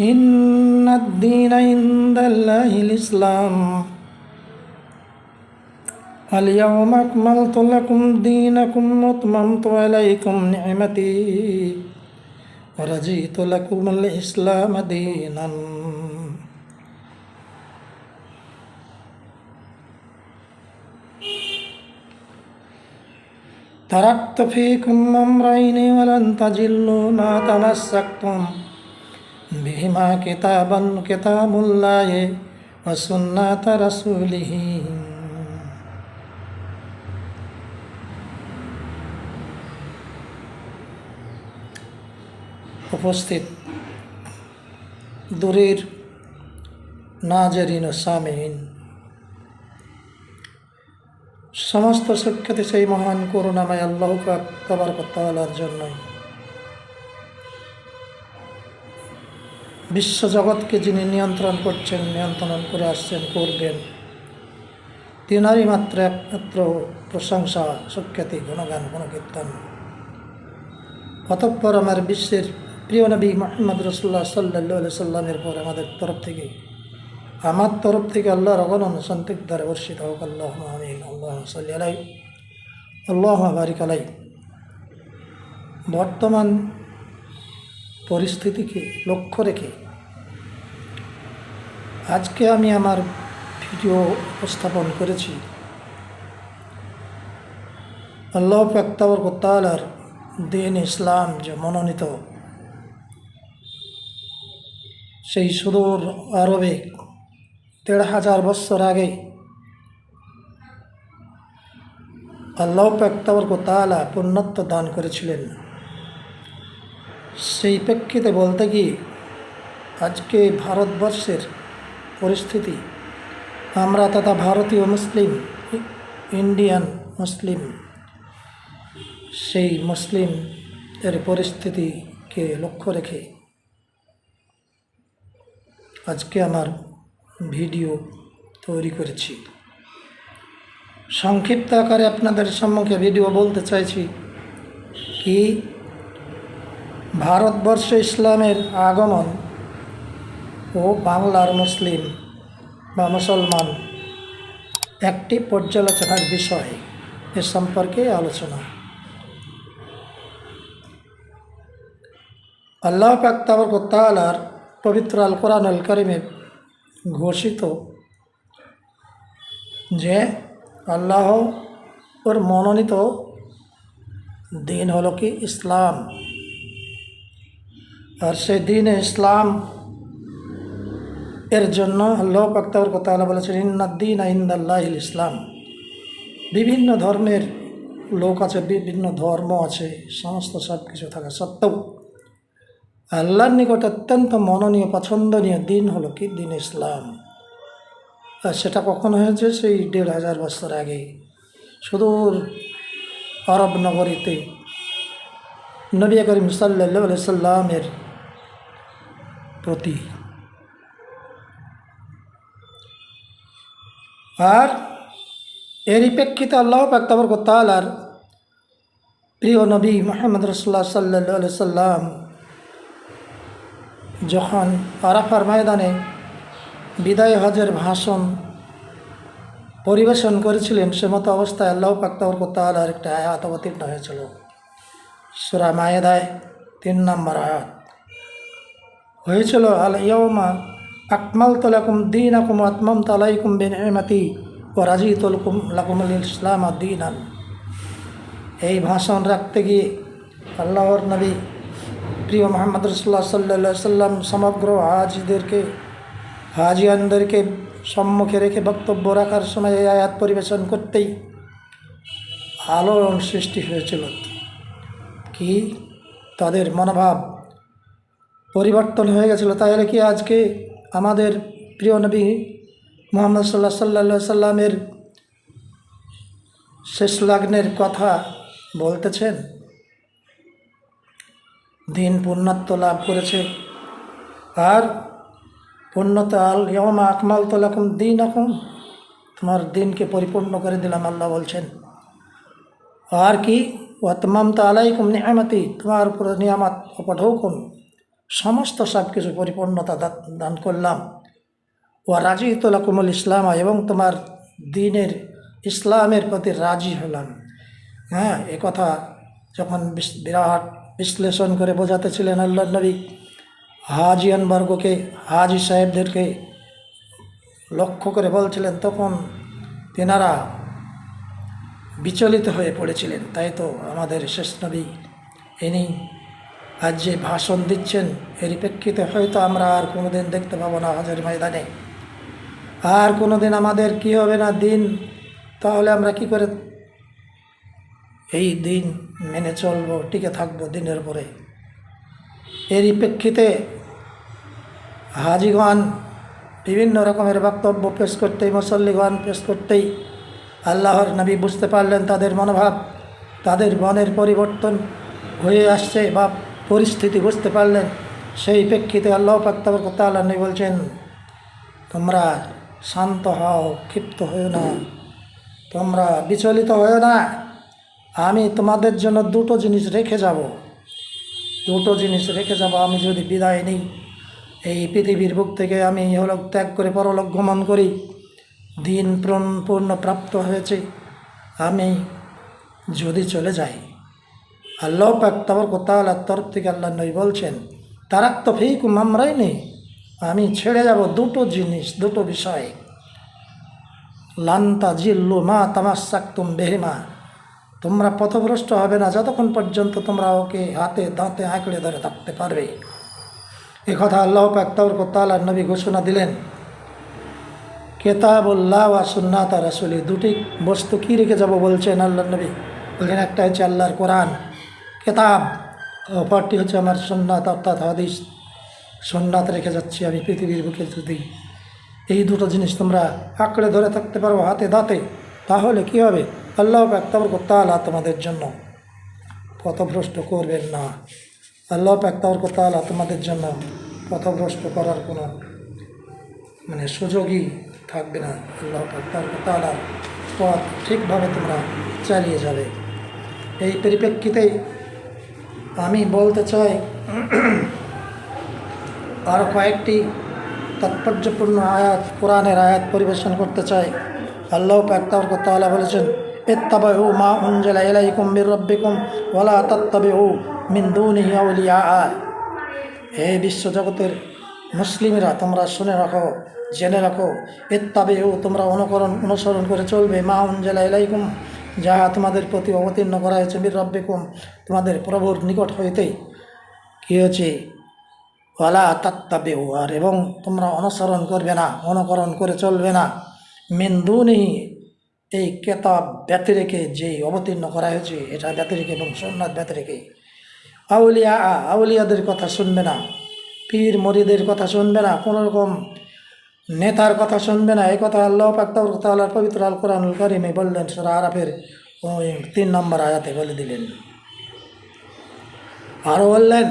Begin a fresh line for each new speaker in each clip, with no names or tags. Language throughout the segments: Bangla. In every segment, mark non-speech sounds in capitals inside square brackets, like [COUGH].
إن الدين عند الله الإسلام اليوم أكملت لكم دينكم وأتممت عليكم نعمتي ورضيت لكم الإسلام دينا تركت فيكم أمرين ولن تجلوا ما تمسكتم বিহিমা কিতাবান কেতাবুল্লায়ে ও সুন্নাত উপস্থিত দূরের নাজরিন ও সামিন সমস্ত সুখ্যাতি সেই মহান করুণাময় আল্লাহ আক্তবার কত্তালার জন্যই। বিশ্বজগৎকে যিনি নিয়ন্ত্রণ করছেন, নিয়ন্ত্রণ করে আসছেন, করবেন, তিনারই মাত্র একমাত্র প্রশংসা, সুখ্যাতি, গুণগান, গুণকীর্তন। অতঃপর আমার বিশ্বের প্রিয় নবী মোহাম্মদ রসুল্লাহ সাল্লা সাল্লামের পর আমাদের তরফ থেকে, আমার তরফ থেকে আল্লাহর অগণন সন্তিক দ্বারা বর্ষিত হোক আল্লাহ আমিন আল্লাহ সাল্লি আলাই আল্লাহ বারিক আলাই বর্তমান পরিস্থিতিকে লক্ষ্য রেখে আজকে আমি আমার ভিডিও উপস্থাপন করেছি। আল্লাহ ফাক্তাবর কোতালার দিন ইসলাম যে মনোনীত, সেই সুদূর আরবে দেড় হাজার বৎসর আগে আল্লাহ পাক্তাবর কোতালা পুণ্যত্ব দান করেছিলেন। সেই প্রেক্ষিতে বলতে গিয়ে আজকে ভারতবর্ষের পরিস্থিতি। আমরা তথা ভারতীয় মুসলিম, ইন্ডিয়ান মুসলিম, সেই মুসলিম এর পরিস্থিতিকে লক্ষ্য রেখে আজকে আমার ভিডিও তৈরি করেছি। সংক্ষিপ্ত আকারে আপনাদের সম্মুখে ভিডিও বলতে চাইছি কি ভারতবর্ষে ইসলামের আগমন ও বাংলার মুসলিম বা মুসলমান একটি পর্যালোচনার বিষয় এ সম্পর্কে আলোচনা। আল্লাহ পাক্তাবর তালার পবিত্র আল কোরআন আল করিমে ঘোষিত যে আল্লাহ ওর মনোনীত দিন হলো কি ইসলাম। আর সেই দিনে ইসলাম এর জন্য আল্লাহ পাক্তাবর কথা বলেছেন ইন্নাদ্দিন আইন্দাল্লাহ ইসলাম। বিভিন্ন ধর্মের লোক আছে, বিভিন্ন ধর্ম আছে, সমস্ত সব কিছু থাকা সত্ত্বেও আল্লাহর নিকট অত্যন্ত মননীয়, পছন্দনীয় দিন হলো কি? দিন ইসলাম। আর সেটা কখন হয়েছে? সেই দেড় হাজার বছর আগে। সুদূর আরব নগরীতে নবী করিম সাল্লা সাল্লামের প্রতি। আর এরই প্রেক্ষিতে আল্লাহ পাক্তাবর তালার প্রিয় নবী মোহাম্মদ রসুল্লাহ সাল্লা সাল্লাম যখন আরাফার ময়দানে বিদায় হজের ভাষণ পরিবেশন করেছিলেন, সে মতো অবস্থায় আল্লাহ পাক্তাবর তালার একটা আয়াত অবতীর্ণ হয়েছিল। সুরা মায়েদায় তিন নম্বর আয়াত। হয়েছিল আল ইয়মা আকমাল তলাকুম দিন আকুম আত্মম তালাইকুম বিন এমাতি ও রাজি তলকুম লাকুমুল ইসলাম দিন আন এই ভাষণ রাখতে গিয়ে আল্লাহর নবী প্রিয় মোহাম্মদ রসুল্লাহ সাল্লা সাল্লাম সমগ্র হাজিদেরকে, হাজিয়ানদেরকে সম্মুখে রেখে বক্তব্য রাখার সময় এই আয়াত পরিবেশন করতেই আলোড়ন সৃষ্টি হয়েছিল। কি? তাদের মনোভাব পরিবর্তন হয়ে গেছিল, তাহলে কি আজকে আমাদের প্রিয় নবী মোহাম্মদ সাল্লাহ সাল্লা সাল্লামের শেষ লগ্নের কথা বলতেছেন? দিন পূর্ণত্ব লাভ করেছে। আর পূর্ণতা আল আকমাল তোলাকুম দিন এখন তোমার দিনকে পরিপূর্ণ করে দিলাম আল্লাহ বলছেন। আর কি ওয়াতমাম তো আলাইকুম নিয়ামতি, তোমার উপর নিয়ামত অপঢৌকুম সমস্ত সব কিছু পরিপূর্ণতা দান করলাম। ও রাজি তোলাকুমুল ইসলাম এবং তোমার দিনের ইসলামের প্রতি রাজি হলাম। হ্যাঁ এ কথা যখন বিরাট বিশ্লেষণ করে বোঝাতে ছিলেন আল্লাহ নবী, হাজিয়ান বর্গকে, হাজি সাহেবদেরকে লক্ষ্য করে বলছিলেন, তখন তেনারা বিচলিত হয়ে পড়েছিলেন। তাই তো আমাদের শেষ নবী, ইনি আজ যে ভাষণ দিচ্ছেন, এর প্রেক্ষিতে হয়তো আমরা আর কোনো দিন দেখতে পাবো না হাজার ময়দানে। আর কোনো দিন আমাদের কি হবে না দিন, তাহলে আমরা কি করে এই দিন মেনে চলবো, টিকে থাকব দিনের পরে? এরই প্রেক্ষিতে হাজিগণ বিভিন্ন রকমের বক্তব্য পেশ করতেই, মুসল্লিগণ পেশ করতেই আল্লাহর নবী বুঝতে পারলেন তাদের মনোভাব, তাদের মনের পরিবর্তন হয়ে আসছে বা পরিস্থিতি বুঝতে পারলেন সেই প্রেক্ষিতে আল্লাহ পাক্তাবর নবী বলছেন, তোমরা শান্ত হও, ক্ষিপ্ত হও না। তোমরা বিচলিত হও না। আমি তোমাদের জন্য দুটো জিনিস রেখে যাব। দুটো জিনিস রেখে যাব। আমি যদি বিদায় নিই, এই পৃথিবীর বুক থেকে আমি ইহলোক ত্যাগ করে পরলোক গমন করি, দিন পূর্ণ প্রাপ্ত হয়েছে। আমি যদি চলে যাই আল্লাহ পাক তাবর কোতালার তরফ থেকে আল্লাহ নই বলছেন, তারাক তো ফিকুম আমরাই নেই আমি ছেড়ে যাব দুটো জিনিস, দুটো বিষয়। লান্তা জিল্লু মা তামাশাক তুম বেহেমা, তোমরা পথভ্রষ্ট হবে না, যতক্ষণ পর্যন্ত তোমরা ওকে হাতে দাঁতে আঁকড়ে ধরে থাকতে পারবে। এ কথা আল্লাহ পাক তাবর কোতালার নবী ঘোষণা দিলেন। কেতাবুল্লাহ ওয়া সুন্নাত রাসুলি, দুটি বস্তু কী রেখে যাব বলছেন আল্লাহ নবী? বলছেন, একটা হচ্ছে আল্লাহর কোরআন কেতাব অপরটি হচ্ছে আমার সুন্নাত, অর্থাৎ হাদিস। সুন্নাত রেখে যাচ্ছি আমি পৃথিবীর বুকে যদি এই দুটো জিনিস তোমরা আঁকড়ে ধরে থাকতে পারো হাতে দাঁতে, তাহলে কি হবে? আল্লাহ একতাবর তালা তোমাদের জন্য পথভ্রষ্ট করবেন না। আল্লাহ একতাবর তালা তোমাদের জন্য পথভ্রষ্ট করার কোনো মানে সুযোগই থাকবে না। আল্লাহ তালা পথ ঠিকভাবে তোমরা চালিয়ে যাবে। এই পরিপ্রেক্ষিতে আমি বলতে চাই আরও কয়েকটি তাৎপর্যপূর্ণ আয়াত, কোরআনের আয়াত পরিবেশন করতে চাই। আল্লাহ পাকতার তাআলা বলেছেন, ইত্তাবাউ মা উনজিলা ইলাইকুম মির রাব্বিকুম ওয়ালা তাত্তাবিউ মিন দুনিহি আউলিয়া। হে বিশ্বজগতের মুসলিমরা, তোমরা শুনে রাখো, জেনে রাখো ইত্তাবেও তোমরা অনুকরণ, অনুসরণ করে চলবে। মা উনজেলা এলাইকুম যাহা তোমাদের প্রতি অবতীর্ণ করা হয়েছে বীর রব্বিকুম তোমাদের প্রভুর নিকট হইতেই কী হয়েছে? ওয়ালা তাত্তাবেও আর এবং তোমরা অনুসরণ করবে না, অনুকরণ করে চলবে না। মেন্দুনি এই কেতাব ব্যতিরেকে যে অবতীর্ণ করা হয়েছে, এটা ব্যতিরেকে এবং সোমনাথ ব্যতিরেকে। আউলিয়া, আউলিয়াদের কথা শুনবে না পীর মরিদের কথা শুনবে না, কোনো রকম নেতার কথা শুনবে না, এই কথা আল্লাহ আল্লাহর পবিত্র আল কোরআনুল করিমে বললেন, সুরা আরাফের ওই তিন নম্বর আয়াতে বলে দিলেন। আরও বললেন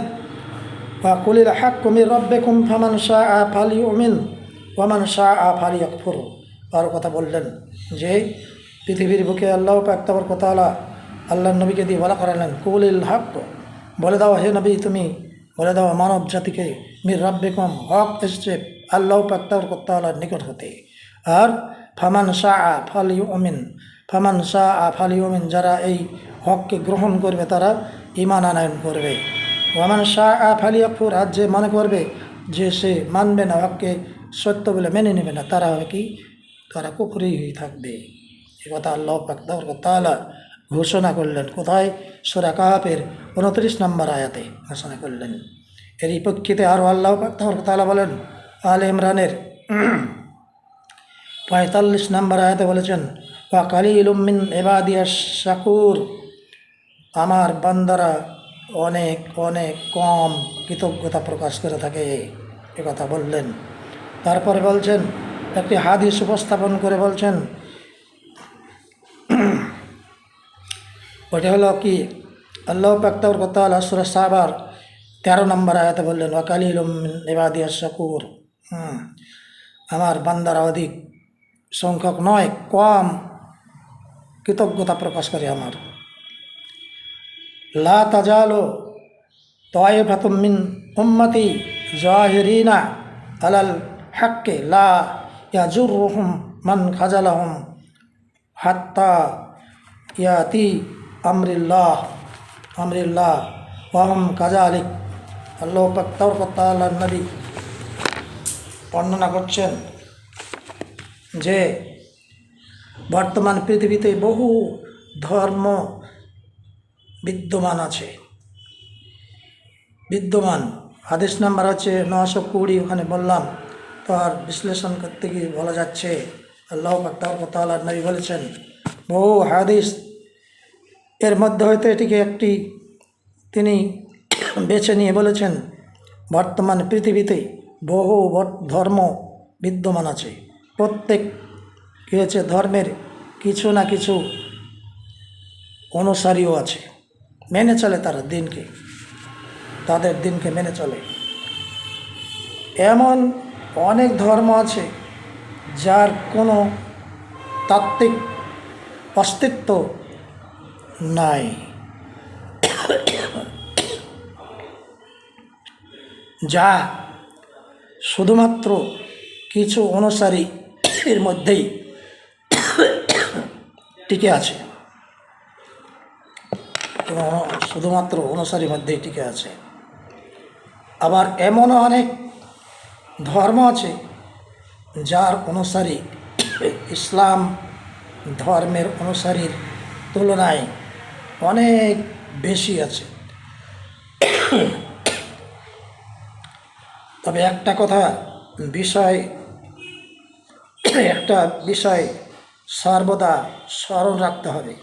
কুলির হাক কুমির রব্বে কুম ফামান শাহ আ ফালি উমিন ওয়ামান শাহ আ ফালি অকফুর আরও কথা বললেন যে, পৃথিবীর বুকে আল্লাহ পাক্তাবর আল্লাহ আল্লাহ নবীকে দিয়ে বলা করালেন, কুলিল হাক বলে দাও হে নবী তুমি, বলে দাও মানব জাতিকে, মির রব্বে কম হক এসছে আল্লাহ আল্লাহর নিকট হতে। আর ফামান শাহ আ ফালি ওমিন ফামান শাহ আ ফালি ওমিন যারা এই হককে গ্রহণ করবে তারা ইমান আনায়ন করবে। ওয়ামান শাহ আ ফালি অকফুর আর যে মনে করবে যে সে মানবে না হককে সত্য বলে মেনে নেবে না, তারা হবে কি? তারা কুফরি হয়ে থাকবে। এ কথা আল্লাহ পাকদার তালা ঘোষণা করলেন। কোথায়? সোরা কাহাপের উনত্রিশ নম্বর আয়াতে ঘোষণা করলেন। এরই পক্ষিতে আরও আল্লাহ পাকদার তালা বলেন আল ইমরানের। [CLEARS THROAT] পঁয়তাল্লিশ নম্বর আয়াতে বলেছেন, ওয়া কালিল উম্মিন এবাদিয়া শাকুর আমার বান্দারা অনেক অনেক কম কৃতজ্ঞতা প্রকাশ করে থাকে কথা বললেন। তারপরে বলছেন, একটি হাদিস উপস্থাপন করে বলছেন ওটা হলো কি, আল্লাহ পাক্তাউর কথা সুরা সাবার তেরো নম্বর আয়াতে বললেন ওয়াকালিল এবাদিয়া শকুর আমার বান্দারা অধিক সংখ্যক নয়, কম কৃতজ্ঞতা প্রকাশ করে আমার। লা তাজালো তয়ফাতুম মিন উম্মতি জাহিরিনা আলাল হাক্কে, লা ইয়াজুরহুম মান খাজালাহুম হাত্তা ইয়াতি আমরিল্লাহ আমরিল্লাহ, ওয়াহম কাজালিক আল্লাহ কথা আল্লাহ নবী বর্ণনা করছেন যে বর্তমান পৃথিবীতে বহু ধর্ম বিদ্যমান আছে। বিদ্যমান। হাদিস নাম্বার হচ্ছে নশো কুড়ি, ওখানে বললাম। তার বিশ্লেষণ করতে গিয়ে বলা যাচ্ছে, আল্লাহ তাল্লাহ নবী বলেছেন, বহু হাদিস এর মধ্যে হয়তো এটিকে একটি তিনি বেছে নিয়ে বলেছেন, বর্তমান পৃথিবীতে বহু ধর্ম বিদ্যমান আছে। প্রত্যেক কী হচ্ছে, ধর্মের কিছু না কিছু অনুসারীও আছে। মেনে চলে তারা দিনকে, তাদের দিনকে মেনে চলে। এমন অনেক ধর্ম আছে যার কোনো তাত্ত্বিক অস্তিত্ব নাই। যা শুধুমাত্র কিছু অনুসারী এর মধ্যেই টিকে আছে। এবং শুধুমাত্র অনুসারীর মধ্যেই টিকে আছে। আবার এমনও অনেক ধর্ম আছে যার অনুসারী ইসলাম ধর্মের অনুসারীর তুলনায় অনেক বেশি আছে। তবে একটা কথা, বিষয়, একটা বিষয় সর্বদা স্মরণ রাখতে হবে।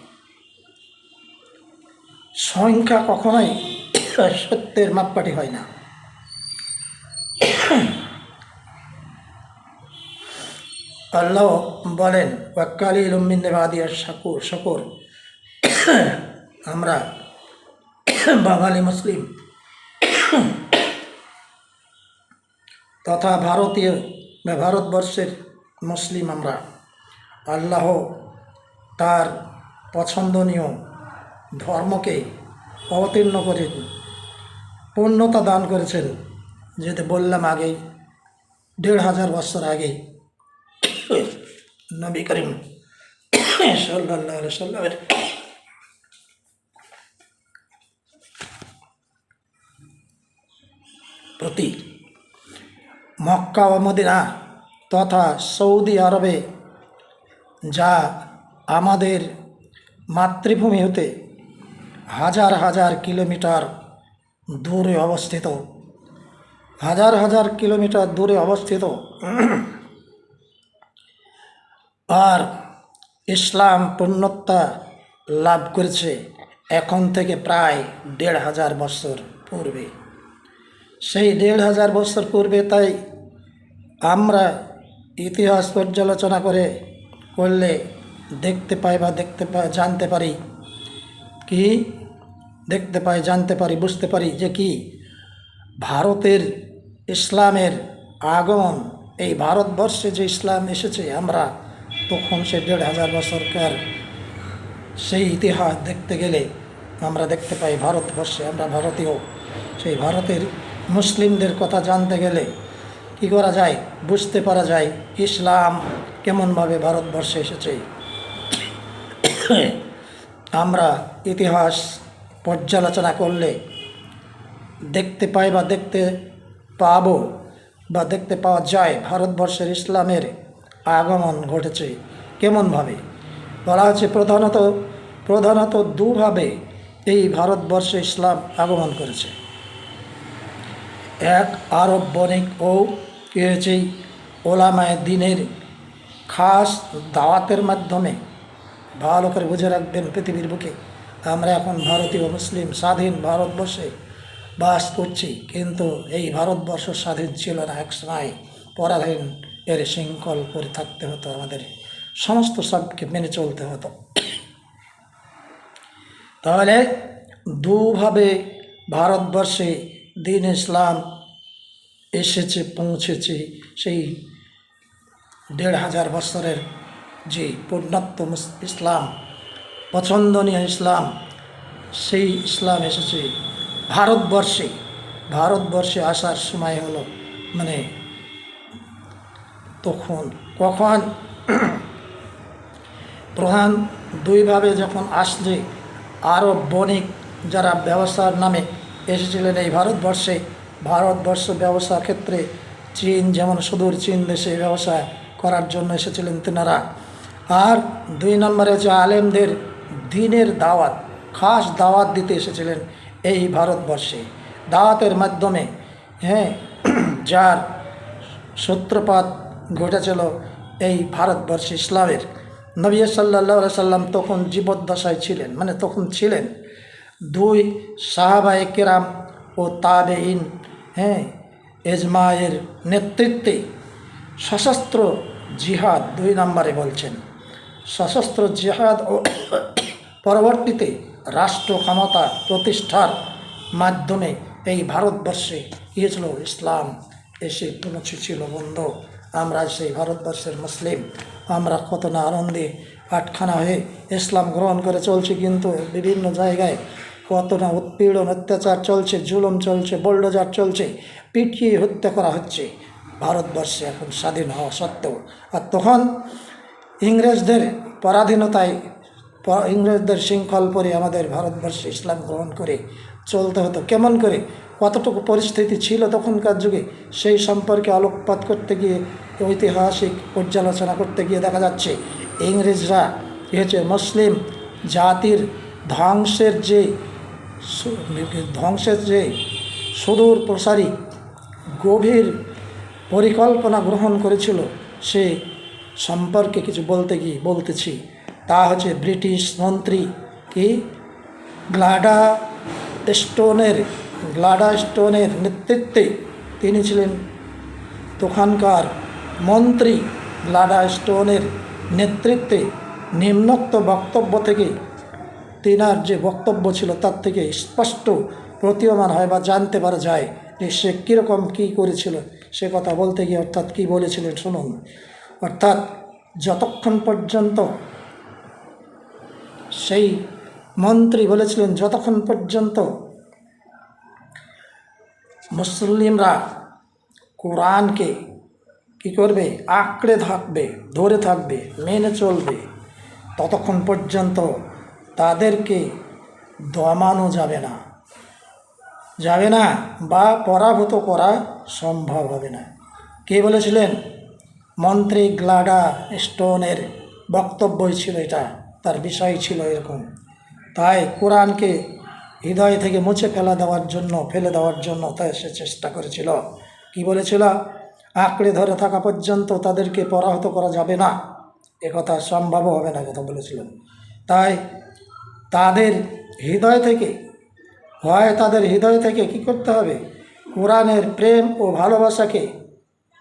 সংখ্যা কখনোই সত্যের মাপকাঠি হয় না। আল্লাহ বলেন, ওয়াক্কালি লম্বিন বাদিয়ার শাকুর শকুর। আমরা বাঙালি মুসলিম তথা ভারতীয় বা ভারতবর্ষের মুসলিম আমরা। আল্লাহ তার পছন্দনীয় ধর্মকে অবতীর্ণ করে পূর্ণতা দান করেছেন। যেতে বললাম আগেই দেড় হাজার বছর আগে। নবী করিম সাল্লাহ প্রতি মক্কা ও মদিনা তথা সৌদি আরবে, যা আমাদের মাতৃভূমি হতে হাজার হাজার কিলোমিটার দূরে অবস্থিত। হাজার হাজার কিলোমিটার দূরে অবস্থিত। আর ইসলাম পূর্ণতা লাভ করেছে এখন থেকে প্রায় দেড় হাজার বছর পূর্বে। সেই দেড় হাজার বছর পূর্বে তাই আমরা ইতিহাস পর্যালোচনা করে করলে দেখতে পাই বা দেখতে পাই জানতে পারি। কি? দেখতে পাই, জানতে পারি, বুঝতে পারি যে কি? ভারতের ইসলামের আগমন, এই ভারতবর্ষে যে ইসলাম এসেছে, আমরা তখন সে দেড় হাজার বছরকার সেই ইতিহাস দেখতে গেলে আমরা দেখতে পাই ভারতবর্ষে, আমরা ভারতীয়। সেই ভারতের মুসলিমদের কথা জানতে গেলে কি করা যায়? বুঝতে পারা যায় ইসলাম কেমনভাবে ভারতবর্ষে এসেছে। আমরা ইতিহাস পর্যালোচনা করলে দেখতে পাই বা দেখতে পাবো বা দেখতে পাওয়া যায় ভারতবর্ষের ইসলামের আগমন ঘটেছে কেমনভাবে? বলা হচ্ছে প্রধানত প্রধানত দুভাবে এই ভারতবর্ষে ইসলাম আগমন করেছে। এক আরব বণিক ও কী হয়েছে ওলামায় দিনের খাস দাওয়াতের মাধ্যমে। ভালো করে বুঝে রাখবেন পৃথিবীর বুকে। আমরা এখন ভারতীয় মুসলিম স্বাধীন ভারতবর্ষে বাস করছি, কিন্তু এই ভারতবর্ষ স্বাধীন ছিল না। এক সময় পরাধীন এর শৃঙ্খল করে থাকতে হতো, আমাদের সমস্ত সবকে মেনে চলতে হতো। তাহলে দুভাবে ভারতবর্ষে দিন ইসলাম এসেছে, পৌঁছেছে সেই দেড় হাজার বছরের যে পূর্ণত্ব মুস- ইসলাম, পছন্দনীয় ইসলাম, সেই ইসলাম এসেছে ভারতবর্ষে। ভারতবর্ষে আসার সময় হলো মানে তখন, কখন? প্রধান দুইভাবে যখন আসছে, আরব বণিক যারা ব্যবসার নামে এসেছিলেন এই ভারতবর্ষে। ভারতবর্ষ ব্যবসা ক্ষেত্রে চীন, যেমন সুদূর চীন দেশে ব্যবসা করার জন্য এসেছিলেন তেনারা। আর দুই নম্বরে যে আলেমদের দিনের দাওয়াত, খাস দাওয়াত দিতে এসেছিলেন এই ভারতবর্ষে। দাওয়াতের মাধ্যমে হ্যাঁ [CLEARS THROAT] যার সূত্রপাত ঘটেছিল এই ভারতবর্ষে ইসলামের। নবী সাল্লাহ সাল্লাম তখন জীবদ্দশায় ছিলেন মানে তখন ছিলেন। দুই সাহাবায়ে কেরাম ও তাবে ইন হ্যাঁ এজমায়ের নেতৃত্বে সশস্ত্র জিহাদ দুই নম্বরে বলছেন। সশস্ত্র জিহাদ ও [COUGHS] পরবর্তীতে রাষ্ট্র ক্ষমতা প্রতিষ্ঠার মাধ্যমে এই ভারতবর্ষে গিয়েছিল ইসলাম। এসে পৌঁছেছিল বন্ধু, আমরা সেই ভারতবর্ষের মুসলিম। আমরা কত না আনন্দে আটখানা হয়ে ইসলাম গ্রহণ করে চলছি, কিন্তু বিভিন্ন জায়গায় কত না উৎপীড়ন, অত্যাচার চলছে, জুলুম চলছে, বোল্ডোজার চলছে, পিটিয়ে হত্যা করা হচ্ছে। ভারতবর্ষে এখন স্বাধীন হওয়া সত্ত্বেও। আর তখন ইংরেজদের পরাধীনতায় ইংরেজদের শৃঙ্খল পরে আমাদের ভারতবর্ষে ইসলাম গ্রহণ করে চলতে হতো। কেমন করে? কতটুকু পরিস্থিতি ছিল তখনকার যুগে, সেই সম্পর্কে আলোকপাত করতে গিয়ে, ঐতিহাসিক পর্যালোচনা করতে গিয়ে দেখা যাচ্ছে, ইংরেজরা হচ্ছে মুসলিম জাতির ধ্বংসের যে ধ্বংসের যে সুদূর প্রসারী গভীর পরিকল্পনা গ্রহণ করেছিল, সে সম্পর্কে কিছু বলতে গিয়ে বলতেছি। তা হচ্ছে ব্রিটিশ মন্ত্রী কি? গ্লাডা স্টোনের গ্লাডা স্টোনের নেতৃত্বে তিনি ছিলেন তখনকার মন্ত্রী। গ্লাডা স্টোনের নেতৃত্বে নিম্নোক্ত বক্তব্য থেকে তিনার যে বক্তব্য ছিল তার থেকে স্পষ্ট প্রতীয়মান হয় বা জানতে পারা যায় যে সে কীরকম কী করেছিল। সে কথা বলতে গিয়ে অর্থাৎ কী বলেছিলেন শুনুন। অর্থাৎ যতক্ষণ পর্যন্ত সেই মন্ত্রী বলেছিলেন, যতক্ষণ পর্যন্ত মুসলিমরা কোরআনকে কী করবে? আঁকড়ে থাকবে, ধরে থাকবে, মেনে চলবে, ততক্ষণ পর্যন্ত তাদেরকে দমানো যাবে না। যাবে না বা পরাভূত করা সম্ভব হবে না। কে বলেছিলেন? মন্ত্রী গ্লাডা স্টোনের বক্তব্যই ছিল এটা, তার বিষয় ছিল এরকম। তাই কোরআনকে হৃদয় থেকে মুছে ফেলা দেওয়ার জন্য, ফেলে দেওয়ার জন্য তাই সে চেষ্টা করেছিল। কি বলেছিল? আঁকড়ে ধরে থাকা পর্যন্ত তাদেরকে পরাহত করা যাবে না। একথা সম্ভব হবে না কথা বলেছিলেন। তাই তাদের হৃদয় থেকে, হয় তাদের হৃদয় থেকে কি করতে হবে? কোরআনের প্রেম ও ভালোবাসাকে,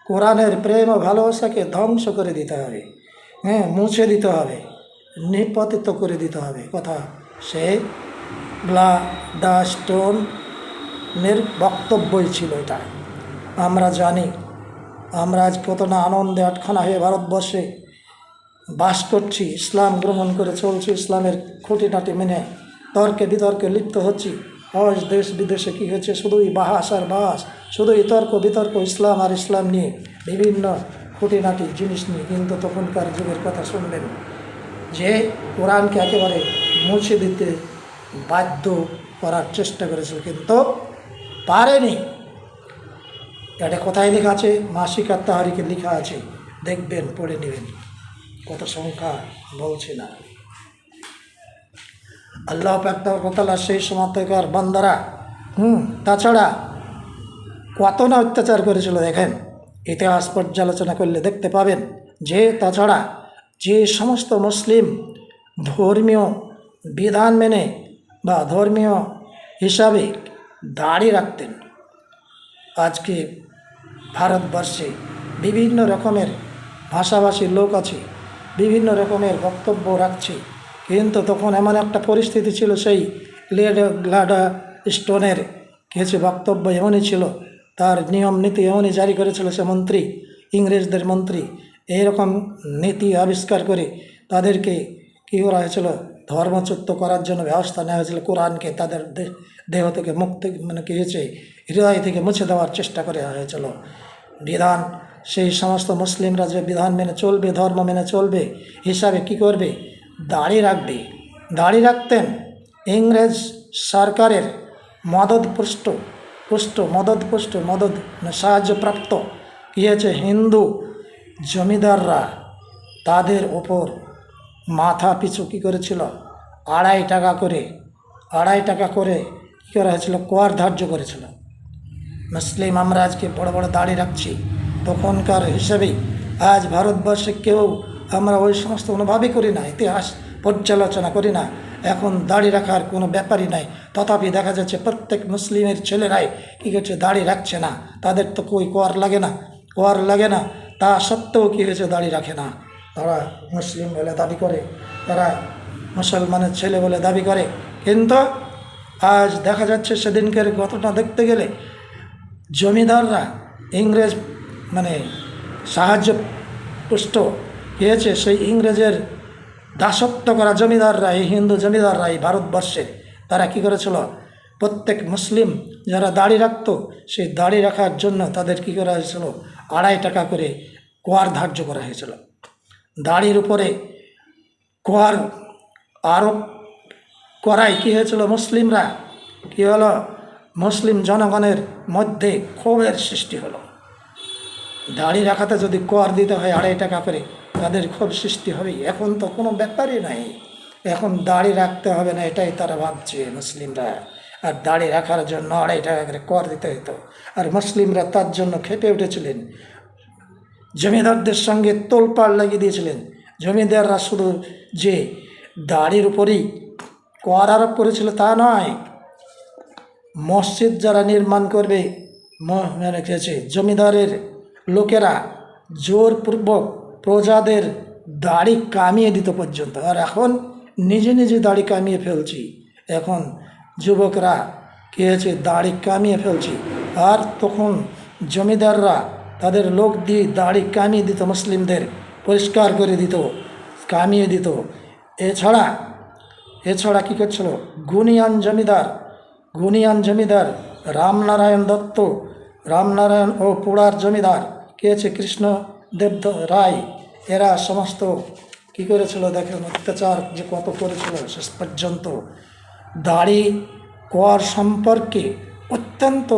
কোরআনের প্রেম ও ভালোবাসাকে ধ্বংস করে দিতে হবে। হ্যাঁ মুছে দিতে হবে। নিপতিত করে দিতে হবে। কথা সে গ্লাডা স্টোনের বক্তব্যই ছিল এটা। আমরা জানি, আমরা আজ কত না আনন্দে আটখানা হয়ে ভারতবর্ষে বাস করছি, ইসলাম গ্রহণ করে চলছি, ইসলামের খুঁটিনাটি মেনে। তর্কে বিতর্কে লিপ্ত হচ্ছি। আজ দেশ বিদেশে কী হচ্ছে শুধুই বাহাস আর বাহাস শুধুই তর্ক বিতর্ক ইসলাম আর ইসলাম নিয়ে। বিভিন্ন খুঁটিনাটি জিনিস নিয়ে কিন্তু তখনকার যুগের কথা শুনবেন যে কোরআনকে একেবারে মুছে দিতে বাধ্য করার চেষ্টা করেছিল কিন্তু পারেনি। এটা কোথায় লেখা আছে? মাসিক আত্মাহারিকে লেখা আছে। দেখবেন, পড়ে নেবেন। কত সংখ্যা বলছি না। আল্লাহ পাকতালা সেই সময়কার বান্দারা, হুম, তাছাড়া কত না অত্যাচার করেছিল দেখেন। ইতিহাস পর্যালোচনা করলে দেখতে পাবেন যে, তাছাড়া যে সমস্ত মুসলিম ধর্মীয় বিধান মেনে বা ধর্মীয় হিসাবে দাড়ি রাখতেন, আজকে ভারতবর্ষে বিভিন্ন রকমের ভাষাভাষীর লোক আছে বিভিন্ন রকমের বক্তব্য রাখছে। কিন্তু তখন এমন একটা পরিস্থিতি ছিল, সেই লেড গ্লাডা স্টোনের কিছু বক্তব্য এমনই ছিল, তার নিয়ম নীতি এমনই জারি করেছিল সে মন্ত্রী, ইংরেজদের মন্ত্রী। এইরকম নীতি আবিষ্কার করে তাদেরকে কী করা হয়েছিল? ধর্মচ্যুত করার জন্য ব্যবস্থা নেওয়া হয়েছিল কোরআনকে তাদের দেহ থেকে মুক্তি মানে কী হয়েছে, হৃদয় থেকে মুছে দেওয়ার চেষ্টা করা হয়েছিল। বিধান সেই সমস্ত মুসলিমরা যে বিধান মেনে চলবে, ধর্ম মেনে চলবে, হিসাবে কি করবে? দাড়ি রাখবে। দাড়ি রাখতেন ইংরেজ সরকারের মদত পুষ্ট পুষ্ট মদত সাহায্যপ্রাপ্ত, কী হয়েছে? হিন্দু জমিদাররা তাদের ওপর মাথা পিছু কী করেছিল? আড়াই টাকা করে, আড়াই টাকা করে কী করা হয়েছিল? কর ধার্য করেছিল। মুসলিম আমরা আজকে বড় বড় দাড়ি রাখছি। তখনকার হিসেবেই আজ ভারতবর্ষে কেউ আমরা ওই সমস্ত অনুভবই করি না, ইতিহাস পর্যালোচনা করি না। এখন দাড়ি রাখার কোনো ব্যাপারই নাই। তথাপি দেখা যাচ্ছে প্রত্যেক মুসলিমের ছেলেরাই কী করছে, দাড়ি রাখছে না। তাদের তো কই কর লাগে না? কর লাগে না? তা সত্ত্বেও কী হয়েছে দাড়ি রাখে না? তারা মুসলিম বলে দাবি করে, তারা মুসলমানের ছেলে বলে দাবি করে। কিন্তু আজ দেখা যাচ্ছে সেদিনকের ঘটনা দেখতে গেলে জমিদাররা ইংরেজ মানে সাহায্য পুষ্ট হয়েছে সেই ইংরেজের দাসত্ব করা জমিদাররা, এই হিন্দু জমিদাররা এই ভারতবর্ষে। তারা কী করেছিল? প্রত্যেক মুসলিম যারা দাড়ি রাখতো, সেই দাড়ি রাখার জন্য তাদের কী করা হয়েছিল? আড়াই টাকা করে কোয়ার ধার্য করা হয়েছিল। দাড়ির উপরে কোয়ার আরোপ করাই কী হয়েছিল? মুসলিমরা কী হলো? মুসলিম জনগণের মধ্যে ক্ষোভের সৃষ্টি হলো। দাড়ি রাখাতে যদি কর দিতে হয় আড়াই টাকা করে, তাদের ক্ষোভ সৃষ্টি হবেই। এখন তো কোনো ব্যাপারই নাই। এখন দাড়ি রাখতে হবে না, এটাই তারা ভাবছে মুসলিমরা। আর দাড়ি রাখার জন্য আড়াই টাকা করে কর দিতে হতো আর মুসলিমরা তার জন্য খেপে উঠেছিলেন। জমিদারদের সঙ্গে তোলপাড় লাগিয়ে দিয়েছিলেন। জমিদাররা শুধু যে দাড়ির উপরেই কর আরোপ করেছিল তা নয়, মসজিদ যারা নির্মাণ করবে মানে জমিদারের লোকেরা জোরপূর্বক প্রজাদের দাড়ি কামিয়ে দিত পর্যন্ত। আর এখন নিজে নিজে দাড়ি কামিয়ে ফেলছি। এখন যুবকরা কী হয়েছে দাড়ি কামিয়ে ফেলছি। আর তখন জমিদাররা তাদের লোক দিয়ে দাড়ি কামিয়ে দিত, মুসলিমদের পরিষ্কার করে দিত, কামিয়ে দিত। এছাড়া এছাড়া কী করছিল? গুনিয়ান জমিদার গুনিয়ান জমিদার রামনারায়ণ দত্ত রামনারায়ণ ও পোড়ার জমিদার কে আছে কৃষ্ণদেব রায়? এরা সমস্ত কী করেছিল দেখেন, অত্যাচার যে কত করেছিল শেষ পর্যন্ত। দাড়ি কর সম্পর্কে অত্যন্ত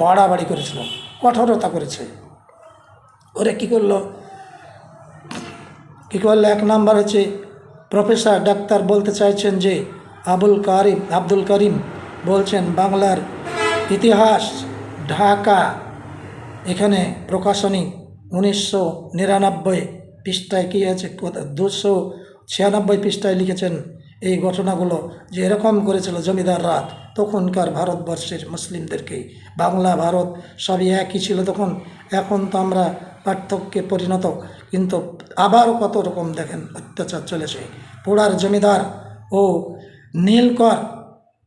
বাড়াবাড়ি করেছিল, কঠোরতা করেছে। ওরে কী করল? কী করল? এক নাম্বার হচ্ছে প্রফেসর, ডাক্তার বলতে চাইছেন যে আবুল কারিম, আব্দুল করিম বলছেন, বাংলার ইতিহাস ঢাকা। এখানে প্রকাশনী উনিশশো নিরানব্বই পৃষ্ঠায় কী আছে? দুশো ছিয়ানব্বই পৃষ্ঠায় লিখেছেন এই ঘটনাগুলো যে এরকম করেছিল জমিদার রাত। তখনকার ভারতবর্ষের মুসলিমদেরকে বাংলা, ভারত সবই একই ছিল তখন। এখন তো আমরা পার্থক্যে পরিণত। কিন্তু আবারও কত রকম দেখেন অত্যাচার চলেছে। পোড়ার জমিদার ও নীলকর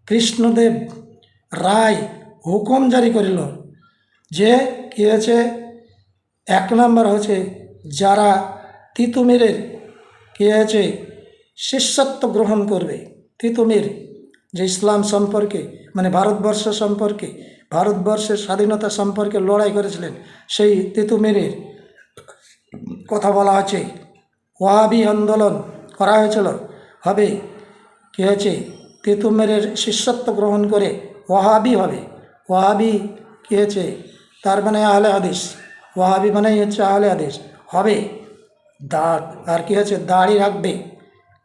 কৃষ্ণদেব রায় হুকুম জারি করিল যে কী হয়েছে? এক নম্বর হচ্ছে, যারা তিতুমিরের কী হয়েছে? শিষ্যত্ব গ্রহণ করবে। তিতুমির যে ইসলাম সম্পর্কে মানে ভারতবর্ষ সম্পর্কে, ভারতবর্ষের স্বাধীনতা সম্পর্কে লড়াই করেছিলেন, সেই তিতুমিরের কথা বলা হচ্ছে ওয়াহাবি আন্দোলন করা হয়েছিল। হবে, কী হয়েছে? তিতুমিরের শিষ্যত্ব গ্রহণ করে ওয়াহাবি হবে। ওয়াহাবি কী হয়েছে তার মানে আহলে হাদিস। ওয়াহাবি মানেই হচ্ছে আহলে হাদিস। হবে দাঁড় আর কী হচ্ছে, দাড়ি রাখবে,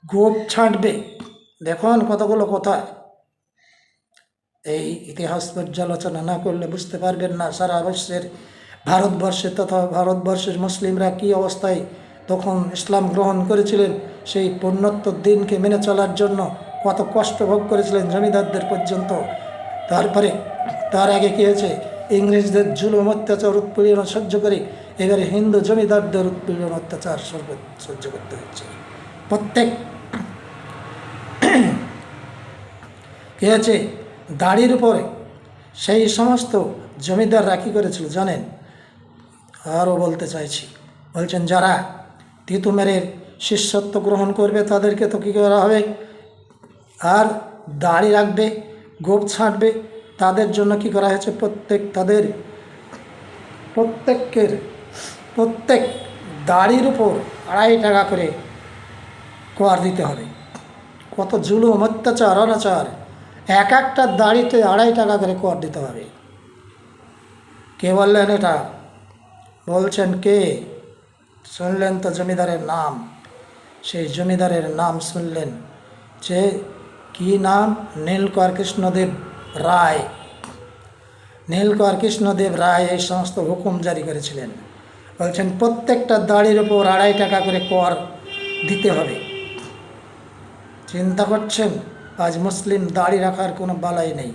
গোপ ছাঁটবে। দেখুন কতগুলো কথা। এই ইতিহাস পর্যালোচনা না করলে বুঝতে পারবেন না সারা বিশ্বের ভারতবর্ষে তথা ভারতবর্ষের মুসলিমরা কী অবস্থায় তখন ইসলাম গ্রহণ করেছিলেন, সেই পুণ্যত্ব দিনকে মেনে চলার জন্য কত কষ্ট ভোগ করেছিলেন জমিদারদের পর্যন্ত। তারপরে তার আগে কী হয়েছে? ইংরেজদের জুলুম, অত্যাচার, উৎপীড়ন সহ্য করে এবারে হিন্দু জমিদারদের উৎপীড়ন, অত্যাচার সহ্য করতে হচ্ছে। প্রত্যেক [CLEARS THROAT] কী হয়েছে? দাড়ির উপরে সেই সমস্ত জমিদাররা কী করেছিল জানেন? আরও বলতে চাইছি। বলছেন, যারা তিতুমেরের শিষ্যত্ব গ্রহণ করবে, তাদেরকে তো কী করা হবে? আর দাড়ি রাখবে, গোপ ছাঁটবে তাদের জন্য কি করা হয়েছে? প্রত্যেক তাদের প্রত্যেকের প্রত্যেক দাড়ির উপর আড়াই টাকা করে কর দিতে হবে। কত জুলুম, অত্যাচার, অনাচার, এক একটা দাড়িতে আড়াই টাকা করে কর দিতে হবে। কে বললেন এটা? বলছেন কে? শুনলেন তো জমিদারের নাম। সেই জমিদারের নাম শুনলেন যে কি নাম? নীলকর কৃষ্ণদেব। রায়। নীলকর কৃষ্ণদেব রায় এই সমস্ত হুকুম জারি করেছিলেন। বলছেন, প্রত্যেকটা দাড়ির ওপর আড়াই টাকা করে কর দিতে হবে। চিন্তা করছেন? আজ মুসলিম দাড়ি রাখার কোনো বালাই নেই।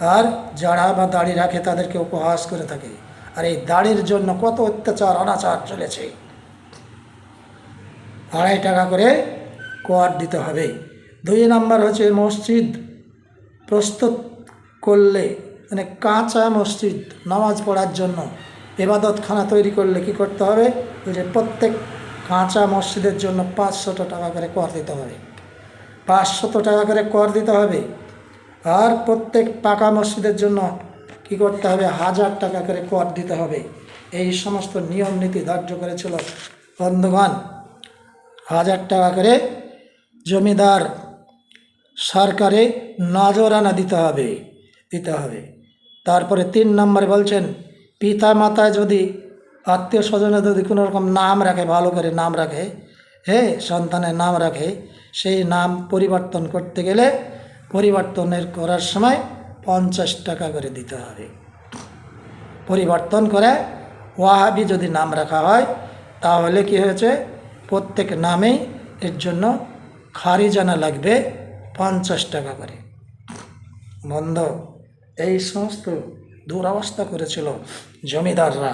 আর যারা বা দাড়ি রাখে তাদেরকে উপহাস করে থাকে। আর এই দাড়ির জন্য কত অত্যাচার, অনাচার চলেছে। আড়াই টাকা করে কর দিতে হবে। দুই নাম্বার হচ্ছে মসজিদ প্রস্তুত করলে মানে কাঁচা মসজিদ, নামাজ পড়ার জন্য এবাদতখানা তৈরি করলে কি করতে হবে? ওই যে প্রত্যেক কাঁচা মসজিদের জন্য পাঁচশত টাকা করে কর দিতে হবে। পাঁচশত টাকা করে কর দিতে হবে। আর প্রত্যেক পাকা মসজিদের জন্য কি করতে হবে? হাজার টাকা করে কর দিতে হবে। এই সমস্ত নিয়ম নীতি ধার্য করেছিল বন্ধুগণ। হাজার টাকা করে জমিদার সরকারে নজরানা দিতে হবে। দিতে হবে। তারপরে তিন নম্বরে বলছেন পিতা মাতায় যদি আত্মীয় স্বজনে যদি কোনো রকম নাম রাখে, ভালো করে নাম রাখে হ্যাঁ সন্তানের নাম রাখে, সেই নাম পরিবর্তন করতে গেলে পরিবর্তনের করার সময় পঞ্চাশ টাকা করে দিতে হবে। পরিবর্তন করে ওয়াহাবি যদি নাম রাখা হয়, তাহলে কি হয়েছে? প্রত্যেক নামেই এর জন্য খারিজানা লাগবে পঞ্চাশ টাকা করে। বন্ধ। এই সমস্ত দুরবস্থা করেছিল জমিদাররা।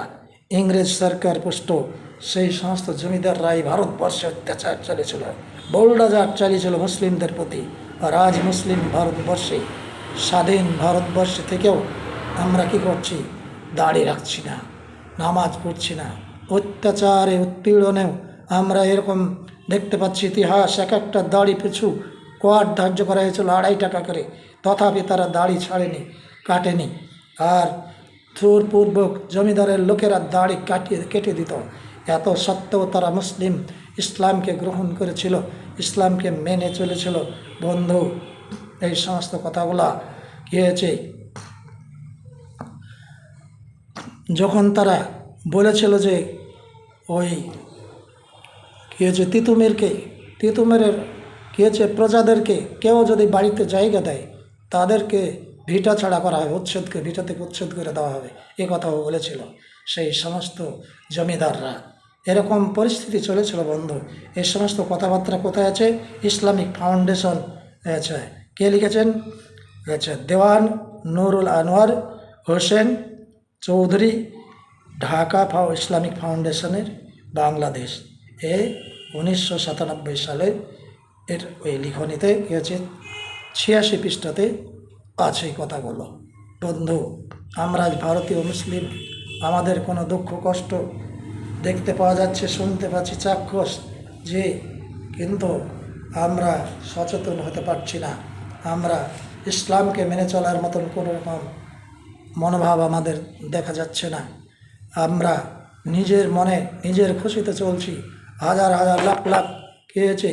ইংরেজ সরকার পুষ্ট, সেই সমস্ত জমিদাররাই ভারতবর্ষে অত্যাচার চালিয়েছিল। বোল্ডাজার চালিয়েছিল মুসলিমদের প্রতি। আর আজ মুসলিম ভারতবর্ষে, স্বাধীন ভারতবর্ষে থেকেও আমরা কি করছি? দাড়ি রাখছি না, নামাজ পড়ছি না। অত্যাচারে উৎপীড়নেও আমরা এরকম দেখতে পাচ্ছি ইতিহাস, এক একটা দাড়ি পিছু কর ধার্য করা হয়েছিল আড়াই টাকা করে। তথাপি তারা দাড়ি ছাড়েনি। কাটেনি। আর জোরপূর্বক জমিদারের লোকেরা দাড়ি কাটিয়ে কেটে দিত। এত সত্ত্বেও তারা মুসলিম ইসলামকে গ্রহণ করেছিল, ইসলামকে মেনে চলেছিল। বন্ধু, এই সমস্ত কথাগুলা কী হয়েছে? যখন তারা বলেছিল যে ওই কী হয়েছে তিতুমিরকে, তিতুমিরের কী হয়েছে প্রজাদেরকে কেউ যদি বাড়িতে জায়গা দেয়, তাদেরকে ভিটা ছাড়া করা হবে উচ্ছেদকে ভিটা থেকে উচ্ছেদ করে দেওয়া হবে, এ কথাও বলেছিল। সেই সমস্ত জমিদাররা। এরকম পরিস্থিতি চলেছিল বন্ধু। এই সমস্ত কথাবার্তা কোথায় আছে? ইসলামিক ফাউন্ডেশন আচ্ছা কে লিখেছেন? আচ্ছা দেওয়ান নুরুল আনোয়ার হোসেন চৌধুরী, ঢাকা ফাউ ইসলামিক ফাউন্ডেশনের বাংলাদেশ। এ উনিশশো সাতানব্বই সালে এর ওই লিখনীতে কী হচ্ছে ছিয়াশি পৃষ্ঠাতে আছে এই কথাগুলো বন্ধু, আমরা ভারতীয় মুসলিম। আমাদের কোনো দুঃখ, কষ্ট দেখতে পাওয়া যাচ্ছে, শুনতে পাচ্ছি চাক্ষুষ যে, কিন্তু আমরা সচেতন হতে পারছি না। আমরা ইসলামকে মেনে চলার মতন কোনো রকম মনোভাব আমাদের দেখা যাচ্ছে না। আমরা নিজের মনে, নিজের খুশিতে চলছি। হাজার হাজার লাখ লাখ কে হয়েছে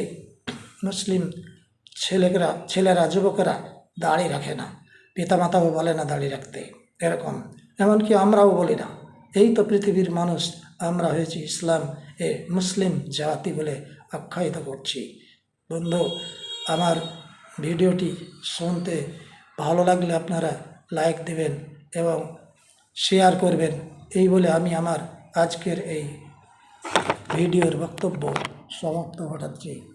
মুসলিম ছেলেরা ছেলেরা, যুবকেরা। দাড়ি রাখে না। পিতামাতাও বলে না দাড়ি রাখতে। এরকম। এমনকি আমরাও বলি না। এই তো পৃথিবীর মানুষ, আমরা হয়েছি ইসলাম এ মুসলিম জাতি বলে আখ্যায়িত করছি। বন্ধু, আমার ভিডিওটি শুনতে ভালো লাগলে আপনারা লাইক দেবেন এবং শেয়ার করবেন। এই বলে আমি আমার আজকের এই ভিডিওর বক্তব্য সমাপ্ত ঘটাচ্ছি।